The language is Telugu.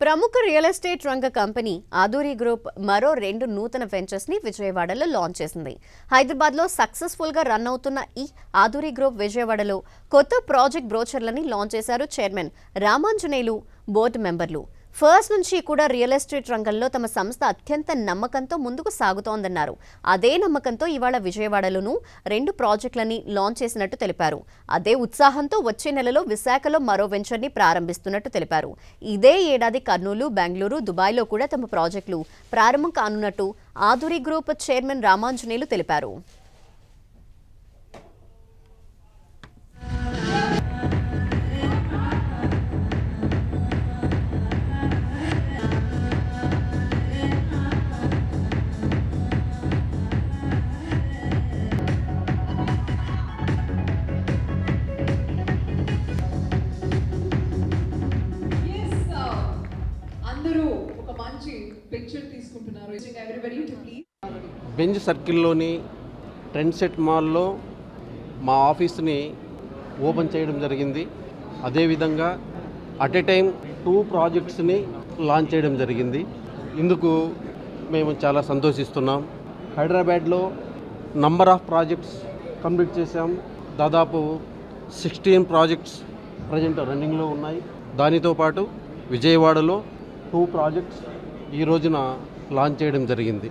ప్రముఖ రియల్ ఎస్టేట్ రంగ కంపెనీ ఆదూరి గ్రూప్ మరో రెండు నూతన వెంచర్స్ని విజయవాడలో లాంచ్ చేసింది. హైదరాబాద్లో సక్సెస్ఫుల్గా రన్ అవుతున్న ఈ ఆదూరి గ్రూప్ విజయవాడలో కొత్త ప్రాజెక్ట్ బ్రోచర్లని లాంచ్ చేశారు చైర్మన్ రామాంజనేయులు బోర్డు మెంబర్లు. ఫస్ట్ నుంచి కూడా రియల్ ఎస్టేట్ రంగంలో తమ సంస్థ అత్యంత నమ్మకంతో ముందుకు సాగుతోందన్నారు. అదే నమ్మకంతో ఇవాళ విజయవాడలోనూ రెండు ప్రాజెక్టులని లాంచ్ చేసినట్టు తెలిపారు. అదే ఉత్సాహంతో వచ్చే నెలలో విశాఖలో మరో వెంచర్ని ప్రారంభిస్తున్నట్టు తెలిపారు. ఇదే ఏడాది కర్నూలు బెంగళూరు దుబాయ్లో కూడా తమ ప్రాజెక్టులు ప్రారంభం కానున్నట్టు ఆధురి గ్రూప్ చైర్మన్ రామాంజనేయులు తెలిపారు. అందరూ ఒక మంచి పిక్చర్ తీసుకుంటున్నారు. ఎవ్రీబడి టు ప్లీజ్ బెంజ్ సర్కిల్లోని ట్రెండ్ సెట్ మాల్లో మా ఆఫీస్ని ఓపెన్ చేయడం జరిగింది. అదేవిధంగా అట్ ఎ టైం టూ ప్రాజెక్ట్స్ని లాంచ్ చేయడం జరిగింది. ఇందుకు మేము చాలా సంతోషిస్తున్నాం. హైదరాబాద్లో నంబర్ ఆఫ్ ప్రాజెక్ట్స్ కంప్లీట్ చేశాం. దాదాపు సిక్స్టీన్ ప్రాజెక్ట్స్ ప్రజెంట్ రన్నింగ్లో ఉన్నాయి. దానితో పాటు విజయవాడలో టూ ప్రాజెక్ట్స్ ఈ రోజున లాంచ్ చేయడం జరిగింది.